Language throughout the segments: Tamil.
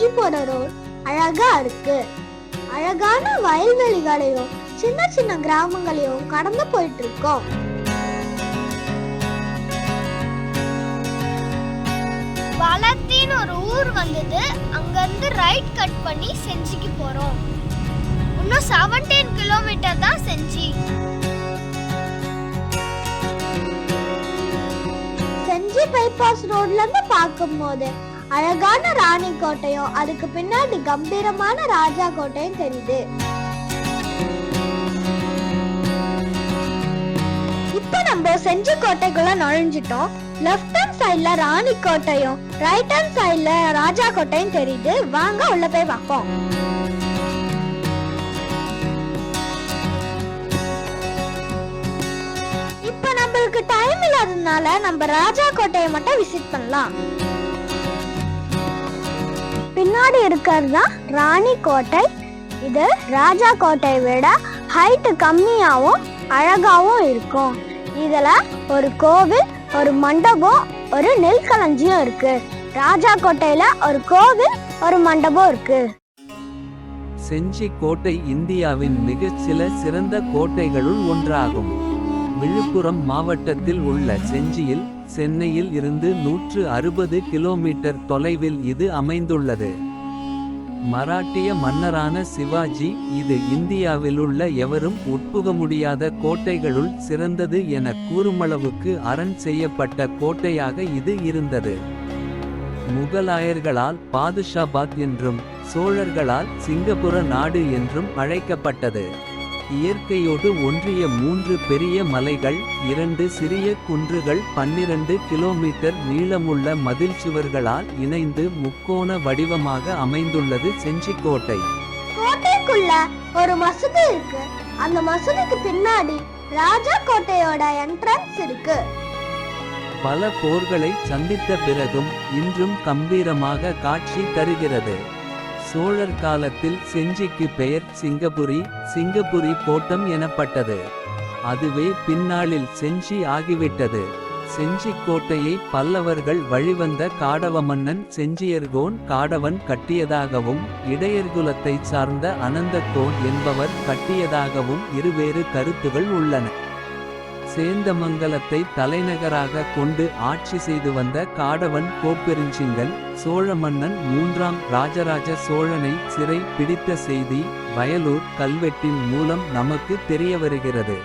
செஞ்சு போற ரோட் அழகா இருக்கு. அழகான வயல்வெளிகளையும் சின்ன சின்ன கிராமங்களையும் கடந்து போயிட்டு இருக்கோம் வளத்தின்னு ஒரு ஊர் வந்தது அங்கிருந்து ரைட் கட் பண்ணி செஞ்சிக்கு போறோம். இன்னும் செவன்டீன் கிலோமீட்டர் தான் செஞ்சி. செஞ்சி பைபாஸ் ரோட்ல இருந்து பார்க்கும்போது அழகான ராணி கோட்டையும் அதுக்கு பின்னாடி கம்பீரமான ராஜா கோட்டையும் தெரியுது. இப்போ நம்ம செஞ்சு கோட்டைக்குள்ள நுழைஞ்சிட்டோம். லெஃப்ட் ஹேண்ட் சைடுல ராணி கோட்டையும் ரைட் ஹேண்ட் சைடுல ராஜா கோட்டையும் தெரியுது. வாங்க உள்ள போய் பார்ப்போம். இப்போ நம்மளுக்கு டைம் இல்லாததுனால நம்ம ராஜா கோட்டையை மட்டும் விசிட் பண்ணலாம். முன்னாடி இருக்கிறது தான் ராணி கோட்டை? இது ராஜா கோட்டை விட ஹைட்டு கம்மியாகவும் அழகாகவும் இருக்கும். இதில் ஒரு கோவில் ஒரு மண்டபம் ஒரு நெல்களஞ்சியம் இருக்கு. ராஜா கோட்டையில் ஒரு கோவில் ஒரு மண்டபம் இருக்கு. செஞ்சி கோட்டை இந்தியாவின் மிகச் சில சிறந்த கோட்டைகளுள் ஒன்றாகும். விழுப்புரம் மாவட்டத்தில் உள்ள செஞ்சியில் சென்னையில் இருந்து நூற்று அறுபது கிலோமீட்டர் தொலைவில் இது அமைந்துள்ளது. மராட்டிய மன்னரான சிவாஜி இது இந்தியாவிலுள்ள எவரும் உட்புக முடியாத கோட்டைகளுள் சிறந்தது என கூறுமளவுக்கு அரண் செய்யப்பட்ட கோட்டையாக இது இருந்தது. முகலாயர்களால் பாதுஷாபாத் என்றும் சோழர்களால் சிங்கப்புர நாடு என்றும் அழைக்கப்பட்டது. இயற்கையோடு ஒன்றிய மூன்று பெரிய மலைகள் இரண்டு சிறிய குன்றுகள் பன்னிரண்டு கிலோமீட்டர் நீளமுள்ள மதில் சுவர்களால் இணைந்து முக்கோண வடிவமாக அமைந்துள்ளது செஞ்சிக்கோட்டை. கோட்டைக்குள்ள ஒரு மசூதி இருக்கு. அந்த மசூதிக்கு பின்னாடி ராஜா கோட்டையோட என்ட்ரன்ஸ் இருக்கு. பல போர்களை சந்தித்த பிறகும் இன்றும் கம்பீரமாக காட்சி தருகிறது. சோழர் காலத்தில் செஞ்சிக்கு பெயர் சிங்கபுரி சிங்கபுரி கோட்டம் எனப்பட்டது. அதுவே பின்னாளில் செஞ்சி ஆகிவிட்டது. செஞ்சி கோட்டையை பல்லவர்கள் வழிவந்த காடவ மன்னன் செஞ்சியர்கோன் காடவன் கட்டியதாகவும் இடையர்குலத்தைச் சார்ந்த அனந்தகோன் என்பவர் கட்டியதாகவும் இருவேறு கருத்துகள் உள்ளன. சேந்தமங்கலத்தை தலைநகராக கொண்டு ஆட்சி செய்து வந்த காடவன் கோப்பெருஞ்சிங்கன் சோழ மன்னன் மூன்றாம் ராஜராஜ சோழனை சிறை பிடித்த செய்தி வயலூர் கல்வெட்டின் மூலம் நமக்கு தெரிய வருகிறது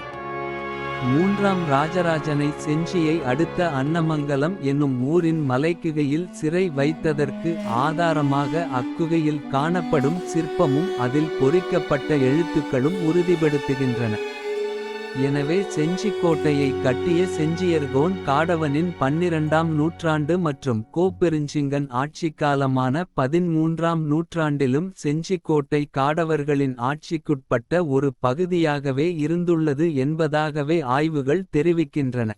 மூன்றாம் ராஜராஜனை செஞ்சியை அடுத்த அன்னமங்கலம் என்னும் ஊரின் மலைக்குகையில் சிறை வைத்ததற்கு ஆதாரமாக அக்குகையில் காணப்படும் சிற்பமும் அதில் பொறிக்கப்பட்ட எழுத்துக்களும் உறுதிப்படுத்துகின்றன. எனவே செஞ்சிக்கோட்டையை கட்டிய செஞ்சியர்கோன் காடவனின் பன்னிரண்டாம் நூற்றாண்டு மற்றும் கோப்பெருஞ்சிங்கன் ஆட்சிக்காலமான பதின்மூன்றாம் நூற்றாண்டிலும் செஞ்சிக்கோட்டை காடவர்களின் ஆட்சிக்குட்பட்ட ஒரு பகுதியாகவே இருந்துள்ளது என்பதாகவே ஆய்வுகள் தெரிவிக்கின்றன.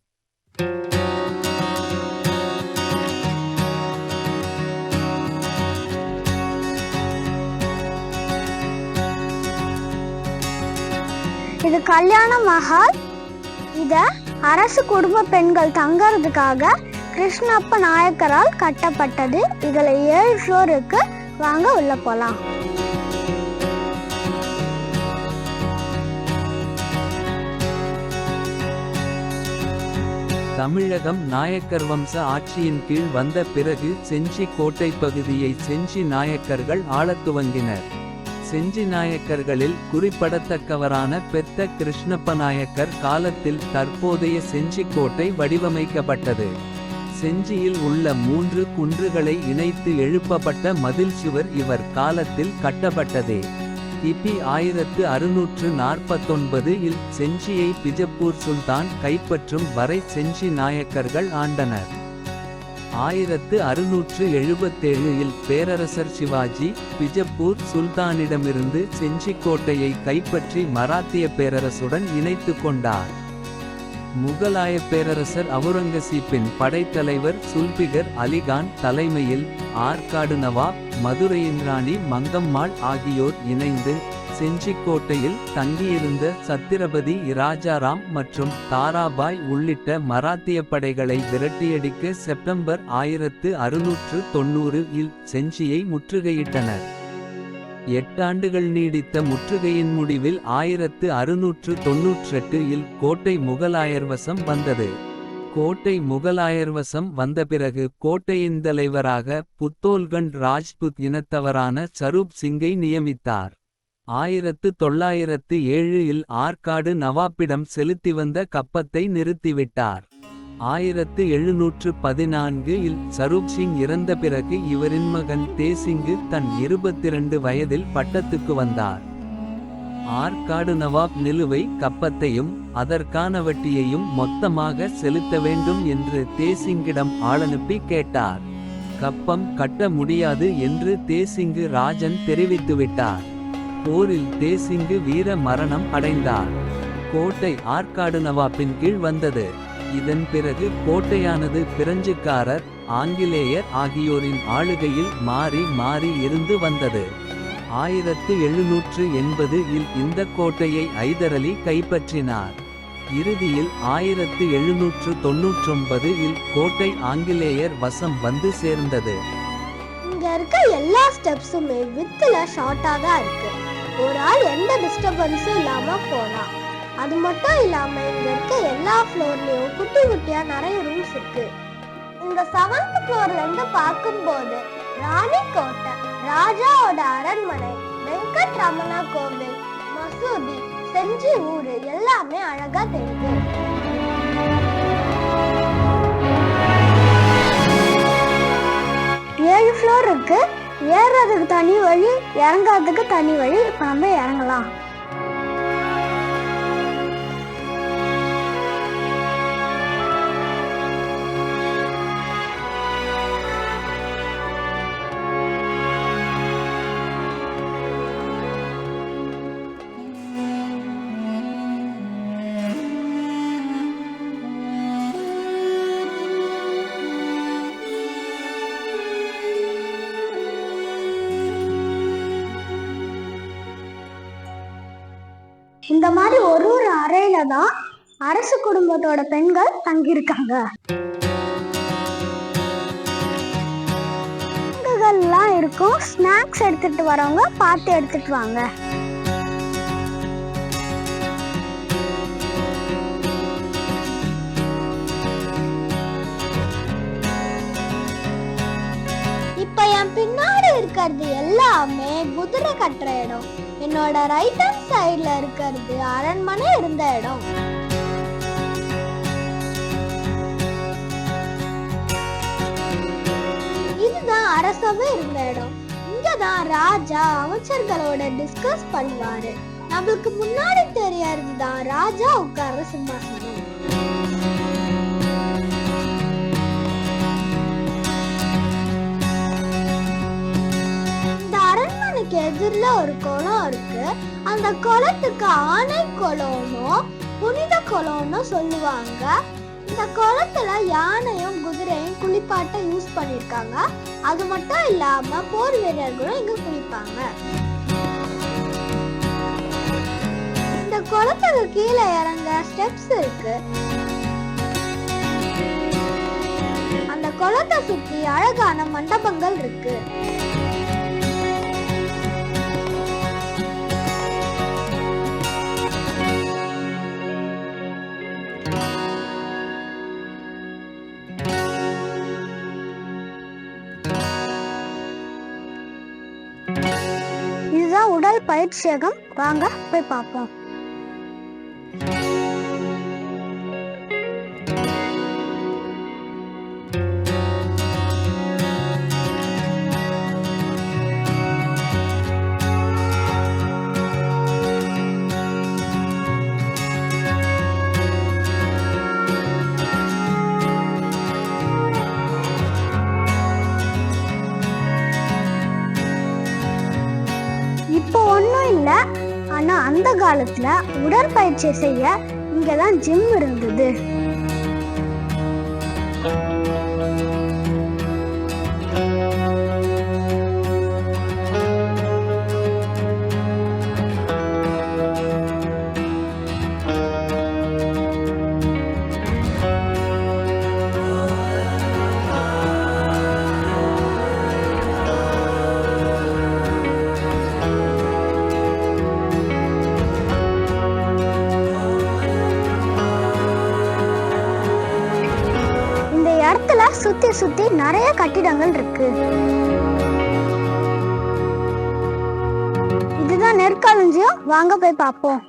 இது கல்யாண மஹால் இத அரசு குடும்ப பெண்கள் தங்கறதுக்காக கிருஷ்ணப்ப நாயக்கரால் கட்டப்பட்டது. இதுல ஏழு ஃப்ளோர் இருக்கு. வாங்க உள்ள போலாம். தமிழகம் நாயக்கர் வம்ச ஆட்சியின் கீழ் வந்த பிறகு செஞ்சி கோட்டை பகுதியை செஞ்சி நாயக்கர்கள் ஆளத் துவங்கினர். செஞ்சி நாயக்கர்களில் குறிப்பிடத்தக்கவரான பெத்த கிருஷ்ணப்ப நாயக்கர் காலத்தில் தற்போதைய செஞ்சி கோட்டை வடிவமைக்கப்பட்டது. செஞ்சியில் உள்ள மூன்று குன்றுகளை இணைத்து எழுப்பப்பட்ட மதில் சுவர் இவர் காலத்தில் கட்டப்பட்டதே. கிபி ஆயிரத்து அறுநூற்று நாற்பத்தொன்பது இல் செஞ்சியை பிஜப்பூர் சுல்தான் கைப்பற்றும் வரை செஞ்சி நாயக்கர்கள் ஆண்டனர். ஆயிரத்து அறுநூற்று எழுபத்தேழு பேரரசர் சிவாஜி பிஜப்பூர் சுல்தானிடமிருந்து செஞ்சிக்கோட்டையை கைப்பற்றி மராத்திய பேரரசுடன் இணைத்து கொண்டார். முகலாய பேரரசர் அவுரங்கசீப்பின் படைத்தலைவர் சுல்பிகர் அலிகான் தலைமையில் ஆற்காடு நவாப் மதுரையின் ராணி மங்கம்மாள் ஆகியோர் இணைந்து செஞ்சிக்கோட்டையில் தங்கியிருந்த சத்திரபதி இராஜாராம் மற்றும் தாராபாய் உள்ளிட்ட மராத்திய படைகளை விரட்டியடிக்க செப்டம்பர் ஆயிரத்து அறுநூற்று தொண்ணூறு இல் செஞ்சியை முற்றுகையிட்டனர். எட்டாண்டுகள் நீடித்த முற்றுகையின் முடிவில் ஆயிரத்து அறுநூற்று தொன்னூற்றெட்டு இல் கோட்டை முகலாயர் வசம் வந்தது. கோட்டை முகலாயர் வசம் வந்த பிறகு கோட்டையின் தலைவராக புத்தோல்கண்ட் ராஜ்புத் இனத்தவரான சரூப் சிங்கை நியமித்தார். ஆயிரத்து தொள்ளாயிரத்து ஏழு இல் ஆற்காடு நவாப்பிடம் செலுத்தி வந்த கப்பத்தை நிறுத்திவிட்டார். ஆயிரத்து எழுநூற்று பதினான்கு இல் சரூப் சிங் இறந்த பிறகு இவரின் மகன் தேசிங்கு தன் இருபத்திரண்டு வயதில் பட்டத்துக்கு வந்தார். ஆற்காடு நவாப் நிலுவை கப்பத்தையும் அதற்கான வட்டியையும் மொத்தமாக செலுத்த வேண்டும் என்று தேசிங்கிடம் ஆளனுப்பி கேட்டார். கப்பம் கட்ட முடியாது என்று தேசிங்கு ராஜன் தெரிவித்துவிட்டார். போரில் தேசிங்கு வீர மரணம் அடைந்தார். கோட்டை ஆற்காடு நவாப்பின் கீழ் வந்தது. இதன் பிறகு கோட்டையானது பிரெஞ்சுக்காரர் ஆங்கிலேயர் ஆகியோரின் ஆளுகையில் மாறி மாறி இருந்து வந்தது. ஆயிரத்து எழுநூற்று எண்பது இல் இந்த கோட்டையை ஐதரலி கைப்பற்றினார். இறுதியில் ஆயிரத்து எழுநூற்று தொன்னூற்றொன்பது இல் கோட்டை ஆங்கிலேயர் வசம் வந்து சேர்ந்தது. இங்க இருக்க எல்லா ஸ்டெப்ஸுமே வித்துல ஷார்ட்டா தான் இருக்கு. ஒரு ஆள் எந்த டிஸ்டர்பன்ஸும் இல்லாம போகலாம் அது மட்டும் இல்லாம இங்க இருக்க எல்லா ஃப்ளோர்லயும் குட்டி குட்டியா நிறைய ரூம்ஸ் இருக்கு. இந்த செவன்த் ஃப்ளோர்ல இருந்து பார்க்கும்போது ராணி கோட்டை ராஜாவோட அரண்மனை வெங்கட் ரமணா கோவில் மசூதி செஞ்சி ஊரு எல்லாமே அழகா தெரியுது. ஏழு ஃப்ளோர் இருக்கு. ஏறுறதுக்கு தனி வழி இறங்குறதுக்கு தனி வழி இப்போ நம்ம இறங்கலாம். இந்த மாதிரி ஒரு ஒரு அறையில தான் அரசு குடும்பத்தோட பெண்கள் தங்கியிருக்காங்க. எல்லாம் இருக்கும். ஸ்நாக்ஸ் எடுத்துட்டு வரவங்க பார்த்து எடுத்துட்டு வாங்க. இப்ப என் பின்னாடி இருக்கிறது எல்லாமே குதிரை கட்டுற இடம். என்னோட ரைட் ஹேண்ட் சைடில் இருக்கிறது அரண்மனை இருந்த இடம். இதுதான் அரசவை இருந்த இடம். இங்கதான் ராஜா அமைச்சர்களோட டிஸ்கஸ் பண்ணுவாரு. நம்மளுக்கு முன்னாடி தெரியறது தான் ராஜா உட்கார்ற சிம்மாசனம். கோயிலுக்கு எதிரில் ஒரு குளம் இருக்கு. அந்த குளத்துக்கு ஆணை குளம்னும் புனித குளம்னு சொல்லுவாங்க. இந்த குளத்துல யானையும் குதிரையும் குளிப்பாட்ட யூஸ் பண்ணிருக்காங்க. அது மட்டும் இல்லாம போர் வீரர்களும் இங்க குளிப்பாங்க. இந்த குளத்துக்கு கீழே இறங்க ஸ்டெப்ஸ் இருக்கு. அந்த குளத்தை சுத்தி அழகான மண்டபங்கள் இருக்கு. பயிற்சியகம். வாங்க போய் பார்ப்போம். காலத்துல உடற்பயிற்சி செய்ய இங்கதான் ஜிம் இருந்தது. சுத்தி சுத்தி நிறைய கட்டிடங்கள் இருக்கு. இதுதான் நெற்களஞ்சியம். வாங்க போய் பார்ப்போம்.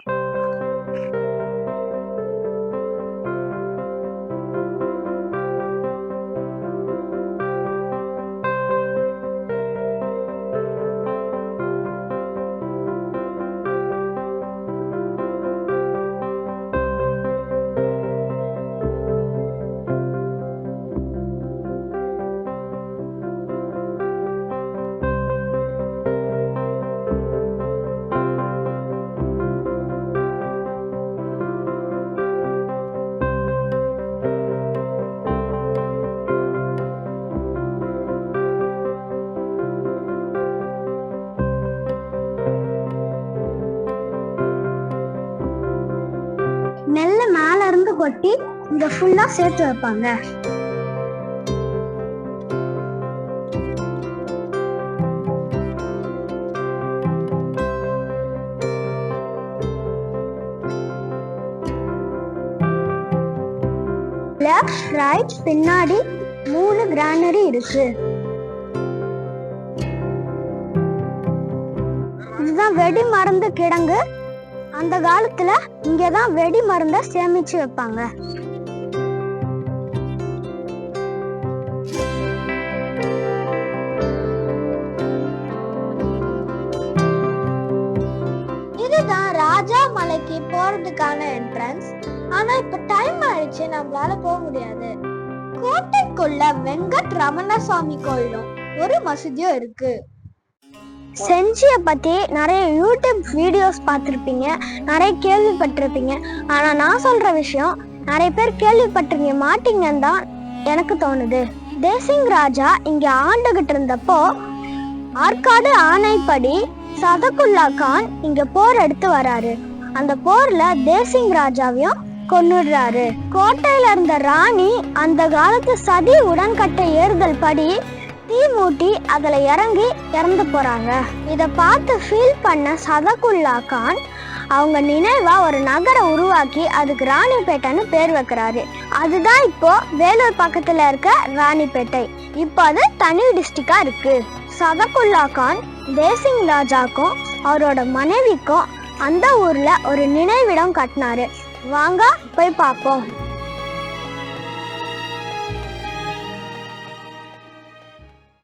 ஒட்டி இருந்து கொட்டி ஃபுல்லா சேர்த்து வைப்பாங்க. லெஃப்ட் ரைட் பின்னாடி மூணு கிரானரி இருக்கு. இதுதான் வெடி மருந்து கிடங்கு. அந்த காலத்துல இங்கதான் வெடி மருந்த சேமிச்சு வைப்பாங்க. இதுதான் ராஜா மலைக்கு போறதுக்கான என்ட்ரன்ஸ் ஆனா இப்ப டைம் ஆயிடுச்சு நம்மளால போக முடியாது. கோட்டைக்குள்ள வெங்கட் ரமணசாமி கோயிலும் ஒரு மசூதியும் இருக்கு. செஞ்சியை பற்றி நிறைய யூடியூப் வீடியோஸ் பார்த்துருப்பீங்க. நிறைய கேள்விப்பட்டிருப்பீங்க. ஆனால் நான் சொல்கிற விஷயம் நிறைய பேர் கேள்விப்பட்டிருக்க மாட்டீங்கன்னு தான் எனக்கு தோணுது. தேசிங் ராஜா இங்கே ஆண்டுகிட்டு இருந்தப்போ ஆற்காடு ஆணைப்படி சதகுல்லா கான் இங்கே போர் எடுத்து வராரு. அந்த போரில் தேசிங் ராஜாவையும் கொன்னுடுறாரு. கோட்டையில இருந்த ராணி அந்த காலத்து சதி உடன்கட்டை ஏறுதல் படி தீ மூட்டி அதில் இறங்கி இறந்து போகிறாங்க இதை பார்த்து ஃபீல் பண்ண சதகுல்லா கான் அவங்க நினைவா ஒரு நகரை உருவாக்கி அதுக்கு ராணிப்பேட்டைன்னு பேர் வைக்கிறாரு. அதுதான் இப்போ வேலூர் பக்கத்துல இருக்க ராணிப்பேட்டை. இப்போ அது தனி டிஸ்ட்ரிக்டா இருக்கு. சதகுல்லா கான் தேசிங் ராஜாக்கும் அவரோட மனைவிக்கும் அந்த ஊர்ல ஒரு நினைவிடம் கட்டினாரு. வாங்க போய் பார்ப்போம்.